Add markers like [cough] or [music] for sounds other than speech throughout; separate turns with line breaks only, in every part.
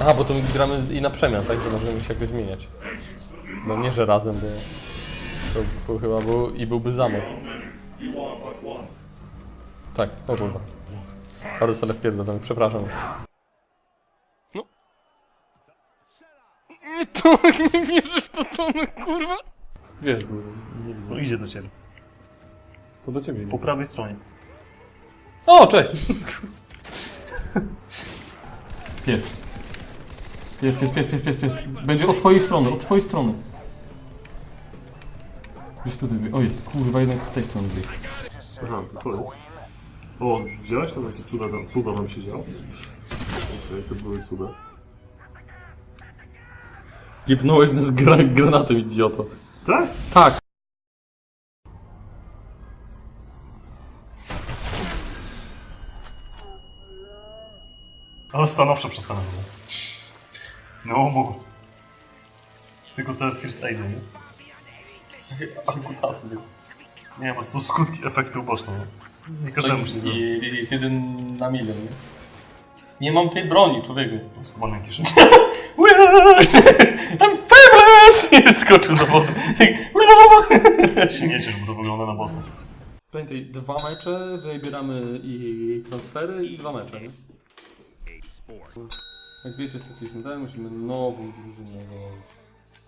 Aha, bo to gramy i na przemian, tak? Że możemy się jakoś zmieniać. No nie, że razem, bo to, to chyba był i byłby zamot. Tak, o kurwa. Ale dostanę w pierdolę, przepraszam. No. Nie, Tomek, [laughs] nie wierzysz w to, Tomek, kurwa. Wiesz, bo nie widzę.
No idzie do ciebie.
To do ciebie.
Po prawej stronie.
O, cześć! [laughs] Pies. Pies, pies, pies, pies, pies, pies. Będzie od twojej strony, od twojej strony. Gdzieś tutaj, o jest, kurwa, jednak z tej strony biegł.
Aha, to to jest. O, wziąłeś to? Jakie cuda tam, cuda nam się działo? Okej, to były cuda.
Jebnąłeś nas gra granatem, idioto.
Tak?
Tak.
Ale stanowczo przestanę mówić. No, mogę. Tylko te first aidy, nie?
Akutasy.
Nie, bo to są skutki efektu uboczne, nie? Nie każdemu się zdarza.
jeden na milion, nie? Nie mam tej broni, człowieku.
Skubany kiszy.
I'm fabulous! I skoczył do wody. [laughs]
się nie ciesz, bo to wygląda na bossa.
Pamiętaj, dwa mecze, wybieramy i transfery i dwa mecze, nie? Jak wiecie, straciliśmy ten, musimy nową drużynę założyć.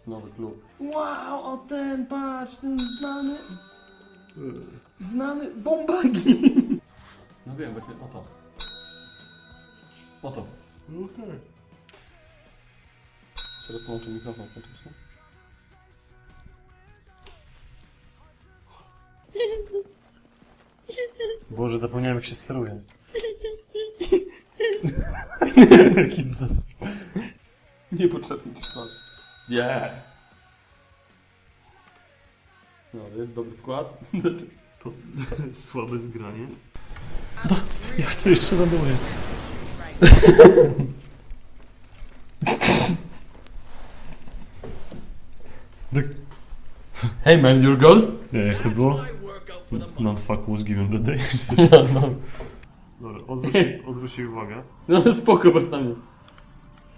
Nowy klub. Wow, o ten, patrz, ten znany... Znany bombagi! No wiem, właśnie, o to. O to.
Okej.
Teraz połączę mikrofon faktycznie.
Boże, zapomniałem jak się steruje. Jaki zas...
Niepotrzebny ci skład. Yeah! No, jest dobry skład.
To [laughs] słabe zgranie. Ja chcę jeszcze randomuję.
Hey man, you're ghost?
Nie, jak to było? Not fuck was given that day. [laughs]
No, no.
Dobra, odwróć, [laughs] odwróć jej uwagę.
No spoko, masz na mnie.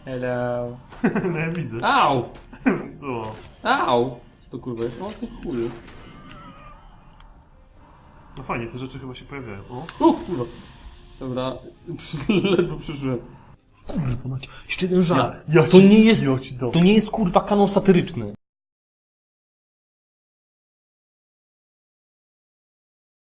Hello. [laughs]
No ja widzę.
Au! [laughs]
O,
Au! Co to kurwa jest? O ty chuju.
no fajnie, te rzeczy chyba się pojawiają. O,
O kurwa. Dobra, ledwo przyszłem.
Kurwa, macie. Jeszcze jeden żart.
Ja
to
ci-
nie jest,
ja ci dam.
to nie jest kurwa kanał satyryczny.